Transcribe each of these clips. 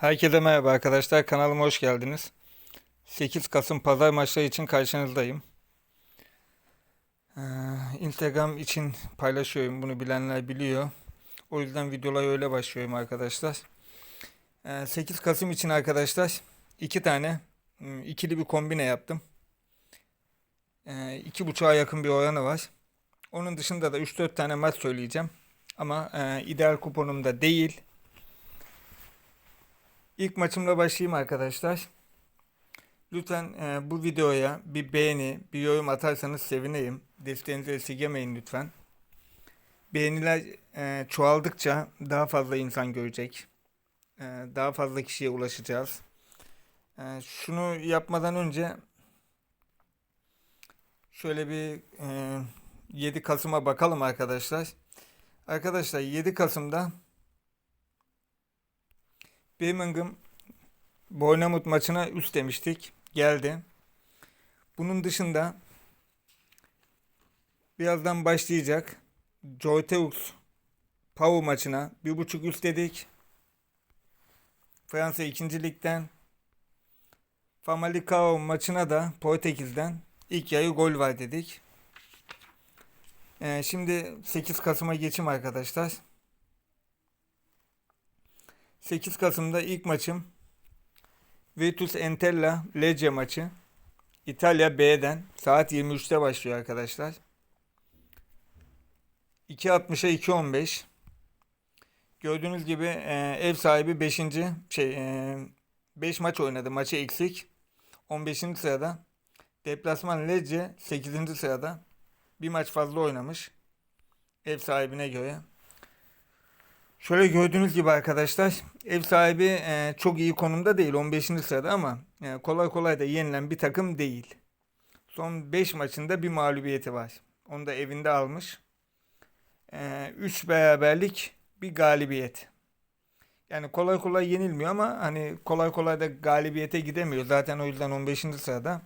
Herkese merhaba arkadaşlar. Kanalıma hoş geldiniz. 8 Kasım pazar maçları için karşınızdayım. Ee, Instagram için paylaşıyorum. Bunu bilenler biliyor. O yüzden videolara öyle başlıyorum arkadaşlar. Ee, 8 Kasım için arkadaşlar iki tane ım, ikili bir kombine yaptım. Ee, iki buçuğa yakın bir oranı var. Onun dışında da 3-4 tane maç söyleyeceğim. Ama e, ideal kuponumda değil. İlk maçımla başlayayım arkadaşlar. Lütfen e, bu videoya bir beğeni, bir yorum atarsanız sevinirim. Desteğinizi esirgemeyin lütfen. Beğeniler e, çoğaldıkça daha fazla insan görecek. E, daha fazla kişiye ulaşacağız. E, şunu yapmadan önce şöyle bir e, 7 Kasım'a bakalım arkadaşlar. Arkadaşlar 7 Kasım'da Birmingham Bournemouth maçına üst demiştik. Geldi. Bunun dışında birazdan başlayacak Joy Pau maçına bir buçuk üst dedik. Fransa 2. Lig'den Famalicão maçına da Portekiz'den ilk yarı gol var dedik. Ee, şimdi 8 Kasım'a geçim arkadaşlar. 8 Kasım'da ilk maçım Virtus Entella Lecce maçı. İtalya B'den saat 23'te başlıyor arkadaşlar. 2.60'a 2.15. Gördüğünüz gibi e, ev sahibi 5. şey 5 maç oynadı. Maçı eksik. 15. sırada. Deplasman Lecce 8. sırada. Bir maç fazla oynamış. Ev sahibine göre. Şöyle gördüğünüz gibi arkadaşlar ev sahibi e, çok iyi konumda değil 15. sırada ama e, kolay kolay da yenilen bir takım değil. Son 5 maçında bir mağlubiyeti var. Onu da evinde almış. 3 beraberlik bir galibiyet. Yani kolay kolay yenilmiyor ama hani kolay kolay da galibiyete gidemiyor. Zaten o yüzden 15. sırada.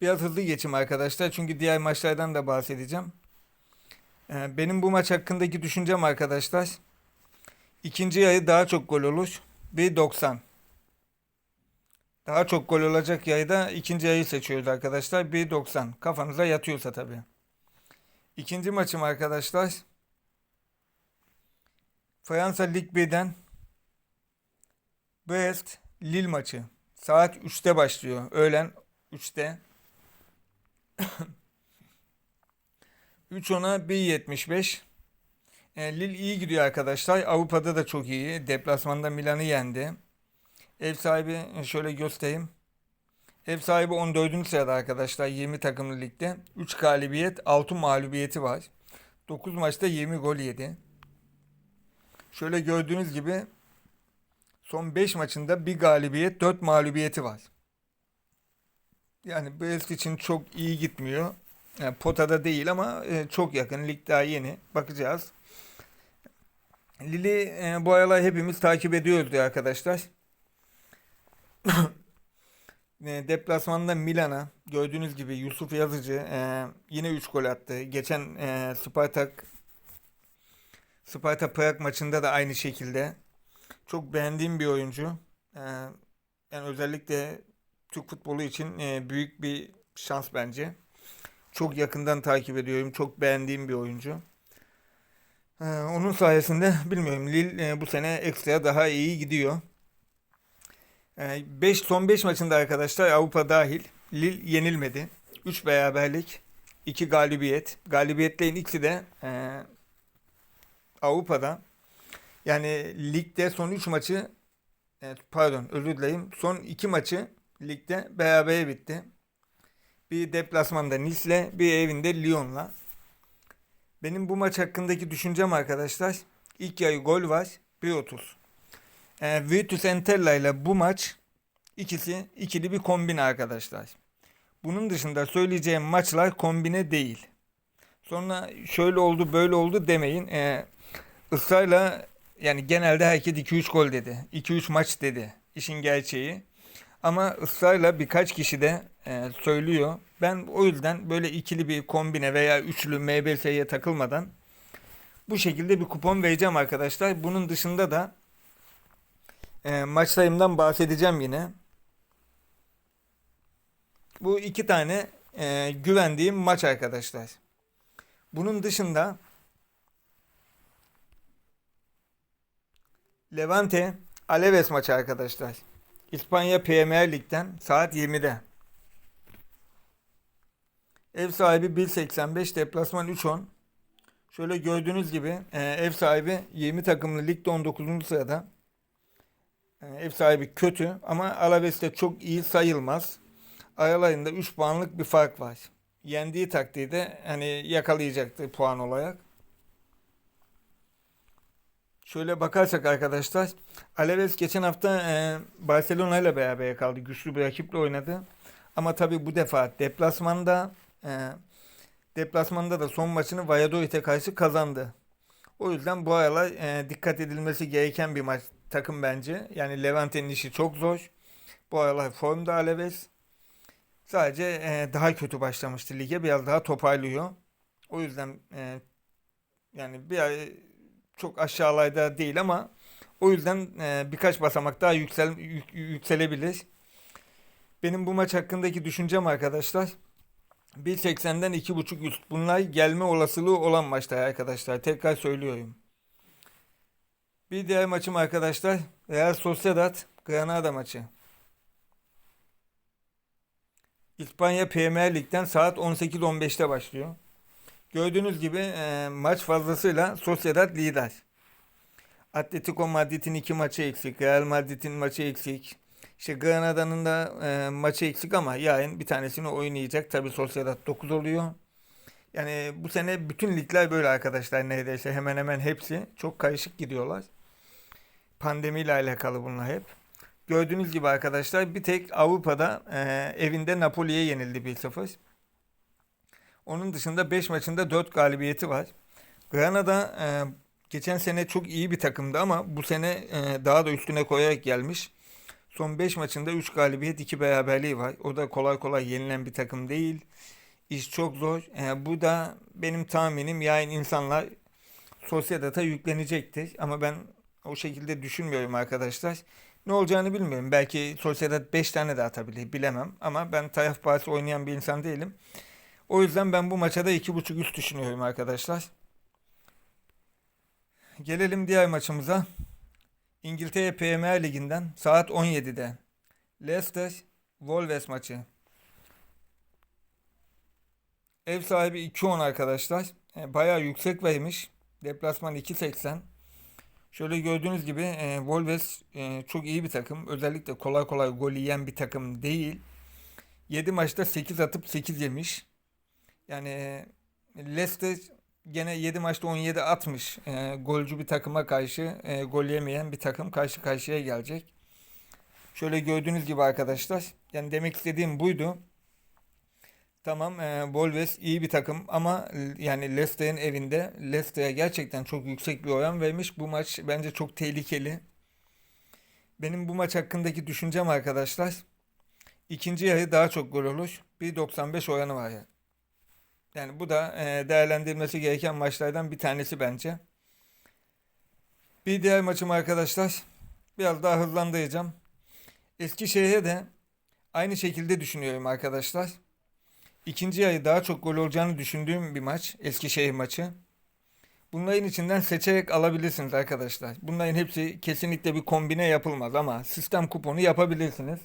Biraz hızlı geçeyim arkadaşlar çünkü diğer maçlardan da bahsedeceğim. Ee, Benim bu maç hakkındaki düşüncem arkadaşlar. İkinci yarı daha çok gol olur. 1.90. Daha çok gol olacak yayda ikinci yarıyı seçiyoruz arkadaşlar. 1.90. Kafanıza yatıyorsa tabii. İkinci maçım arkadaşlar. Fransa Lig 1'den Brest Lille maçı. Saat 3'te başlıyor. Öğlen 3'te. 3 ona 1.75. E, Lille iyi gidiyor arkadaşlar. Avrupa'da da çok iyi. Deplasmanda Milan'ı yendi. Ev sahibi e, şöyle göstereyim. Ev sahibi 14. sırada arkadaşlar 20 takımlı ligde. 3 galibiyet, 6 mağlubiyeti var. 9 maçta 20 gol yedi. Şöyle gördüğünüz gibi son 5 maçında bir galibiyet, 4 mağlubiyeti var. Yani Brest için çok iyi gitmiyor. Yani potada değil ama e, çok yakın. Lig daha yeni. Bakacağız. Lili e, bu aralar hepimiz takip ediyoruz diyor arkadaşlar. E, Deplasmanda Milan'a gördüğünüz gibi Yusuf Yazıcı yine 3 gol attı. Geçen Spartak Sparta Prag maçında da aynı şekilde. Çok beğendiğim bir oyuncu. Yani özellikle Türk futbolu için büyük bir şans bence. Çok yakından takip ediyorum. Çok beğendiğim bir oyuncu. Ee, onun sayesinde bilmiyorum Lille e, bu sene ekstra daha iyi gidiyor. 5 son 5 maçında arkadaşlar Avrupa dahil Lille yenilmedi. 3 beraberlik, 2 galibiyet. Galibiyetlerin ikisi de e, Avrupa'da. Yani ligde son 3 maçı e, pardon özür dileyim. Son 2 maçı ligde berabere bitti. Bir deplasmanda Nice'le, bir evinde Lyon'la. Benim bu maç hakkındaki düşüncem arkadaşlar. İlk yarı gol var. 1.30. E, Virtus Entella ile bu maç ikisi ikili bir kombine arkadaşlar. Bunun dışında söyleyeceğim maçlar kombine değil. Sonra şöyle oldu böyle oldu demeyin. E, ısrarla yani genelde herkes 2-3 gol dedi. 2-3 maç dedi. İşin gerçeği. Ama ısrarla birkaç kişi de e, söylüyor. Ben o yüzden böyle ikili bir kombine veya üçlü MBS'ye takılmadan bu şekilde bir kupon vereceğim arkadaşlar. Bunun dışında da e, maç sayımdan bahsedeceğim yine. Bu iki tane e, güvendiğim maç arkadaşlar. Bunun dışında Levante Alaves maçı arkadaşlar. İspanya Premier Lig'den saat 20'de. Ev sahibi 1.85, deplasman 3.10. Şöyle gördüğünüz gibi e, ev sahibi 20 takımlı ligde 19. sırada. E, ev sahibi kötü ama Alaves de çok iyi sayılmaz. Aralarında 3 puanlık bir fark var. Yendiği takdirde hani yakalayacaktır puan olarak. Şöyle bakarsak arkadaşlar Alaves geçen hafta e, Barcelona ile beraber kaldı. Güçlü bir rakiple oynadı. Ama tabii bu defa deplasmanda e, deplasmanda da son maçını Valladolid'e karşı kazandı. O yüzden bu aralar e, dikkat edilmesi gereken bir maç takım bence. Yani Levante'nin işi çok zor. Bu aralar formda Alaves. Sadece e, daha kötü başlamıştı lige. Biraz daha toparlıyor. O yüzden e, yani bir çok aşağılarda değil ama o yüzden e, birkaç basamak daha yüksel, yük- yükselebilir. Benim bu maç hakkındaki düşüncem arkadaşlar 1.80'den 2.5 üst. Bunlar gelme olasılığı olan maçlar arkadaşlar. Tekrar söylüyorum. Bir diğer maçım arkadaşlar Real Sociedad Granada maçı. İspanya Premier Lig'den saat 18.15'te başlıyor. Gördüğünüz gibi e, maç fazlasıyla Sociedad lider. Atletico Madrid'in iki maçı eksik. Real Madrid'in maçı eksik. İşte Granada'nın da e, maçı eksik ama yarın bir tanesini oynayacak. Tabii Sociedad 9 oluyor. Yani bu sene bütün ligler böyle arkadaşlar neredeyse hemen hemen hepsi çok karışık gidiyorlar. Pandemiyle alakalı bunlar hep. Gördüğünüz gibi arkadaşlar bir tek Avrupa'da e, evinde Napoli'ye yenildi 1-0. Onun dışında 5 maçında 4 galibiyeti var. Granada e, geçen sene çok iyi bir takımdı ama bu sene e, daha da üstüne koyarak gelmiş. Son 5 maçında 3 galibiyet 2 beraberliği var. O da kolay kolay yenilen bir takım değil. İş çok zor. E, bu da benim tahminim yani insanlar Sociedad'a yüklenecektir. Ama ben o şekilde düşünmüyorum arkadaşlar. Ne olacağını bilmiyorum. Belki Sociedad 5 tane de atabilir bilemem. Ama ben taraf bahsi oynayan bir insan değilim. O yüzden ben bu maça da 2.5 üst düşünüyorum arkadaşlar. Gelelim diğer maçımıza. İngiltere Premier Ligi'nden saat 17'de. Leicester Wolves maçı. Ev sahibi 2.10 arkadaşlar. E, bayağı yüksek vermiş. Deplasman 2.80. Şöyle gördüğünüz gibi e, Wolves e, çok iyi bir takım. Özellikle kolay kolay gol yiyen bir takım değil. 7 maçta 8 atıp 8 yemiş. Yani e, Leicester gene 7 maçta 17 atmış. E, golcü bir takıma karşı e, gol yemeyen bir takım karşı karşıya gelecek. Şöyle gördüğünüz gibi arkadaşlar. Yani demek istediğim buydu. Tamam, e, Wolves iyi bir takım ama yani Leicester'in evinde Leicester'e gerçekten çok yüksek bir oran vermiş. Bu maç bence çok tehlikeli. Benim bu maç hakkındaki düşüncem arkadaşlar. İkinci yarı daha çok gol olur. 1.95 oranı var ya. Yani bu da e, değerlendirilmesi gereken maçlardan bir tanesi bence. Bir diğer maçım arkadaşlar. Biraz daha hızlandıracağım. Eskişehir'e de aynı şekilde düşünüyorum arkadaşlar. İkinci yarı daha çok gol olacağını düşündüğüm bir maç. Eskişehir maçı. Bunların içinden seçerek alabilirsiniz arkadaşlar. Bunların hepsi kesinlikle bir kombine yapılmaz ama sistem kuponu yapabilirsiniz.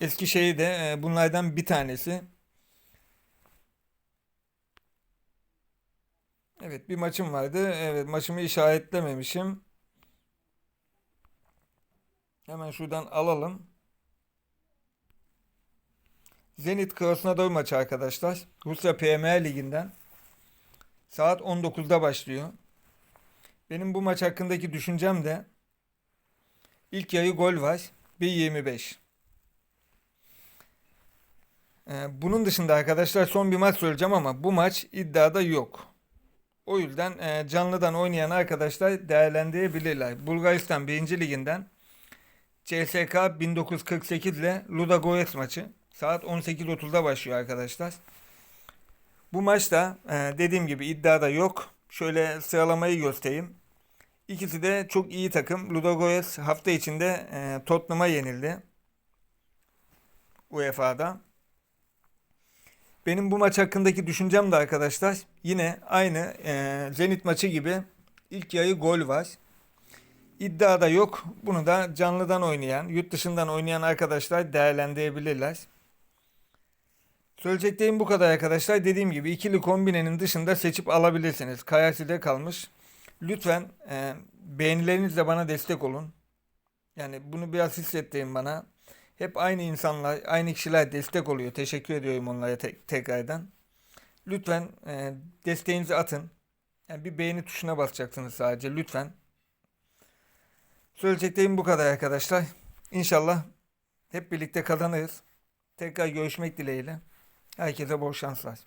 Eskişehir de e, bunlardan bir tanesi. Evet bir maçım vardı. Evet maçımı işaretlememişim. Hemen şuradan alalım. Zenit Krasnodar maçı arkadaşlar. Rusya Premier Ligi'nden. Saat 19'da başlıyor. Benim bu maç hakkındaki düşüncem de ilk yarı gol var. 1.25. Ee, bunun dışında arkadaşlar son bir maç söyleyeceğim ama bu maç iddiada yok. O yüzden e, canlıdan oynayan arkadaşlar değerlendirebilirler. Bulgaristan 1. Liginden CSK 1948 ile Ludogorets maçı saat 18.30'da başlıyor arkadaşlar. Bu maçta e, dediğim gibi iddiada yok. Şöyle sıralamayı göstereyim. İkisi de çok iyi takım. Ludogorets hafta içinde e, Tottenham'a yenildi. UEFA'da. Benim bu maç hakkındaki düşüncem de arkadaşlar yine aynı e, Zenit maçı gibi ilk yarı gol var. İddia da yok. Bunu da canlıdan oynayan, yurt dışından oynayan arkadaşlar değerlendirebilirler. Söyleyeceklerim bu kadar arkadaşlar. Dediğim gibi ikili kombinenin dışında seçip alabilirsiniz. Kayasi'de kalmış. Lütfen e, beğenilerinizle bana destek olun. Yani bunu biraz hissettirin bana. Hep aynı insanlar, aynı kişiler destek oluyor. Teşekkür ediyorum onlara tek- tekrardan. Lütfen e, desteğinizi atın. Yani bir beğeni tuşuna basacaksınız sadece lütfen. Söyleyeceklerim bu kadar arkadaşlar. İnşallah hep birlikte kazanırız. Tekrar görüşmek dileğiyle. Herkese bol şanslar.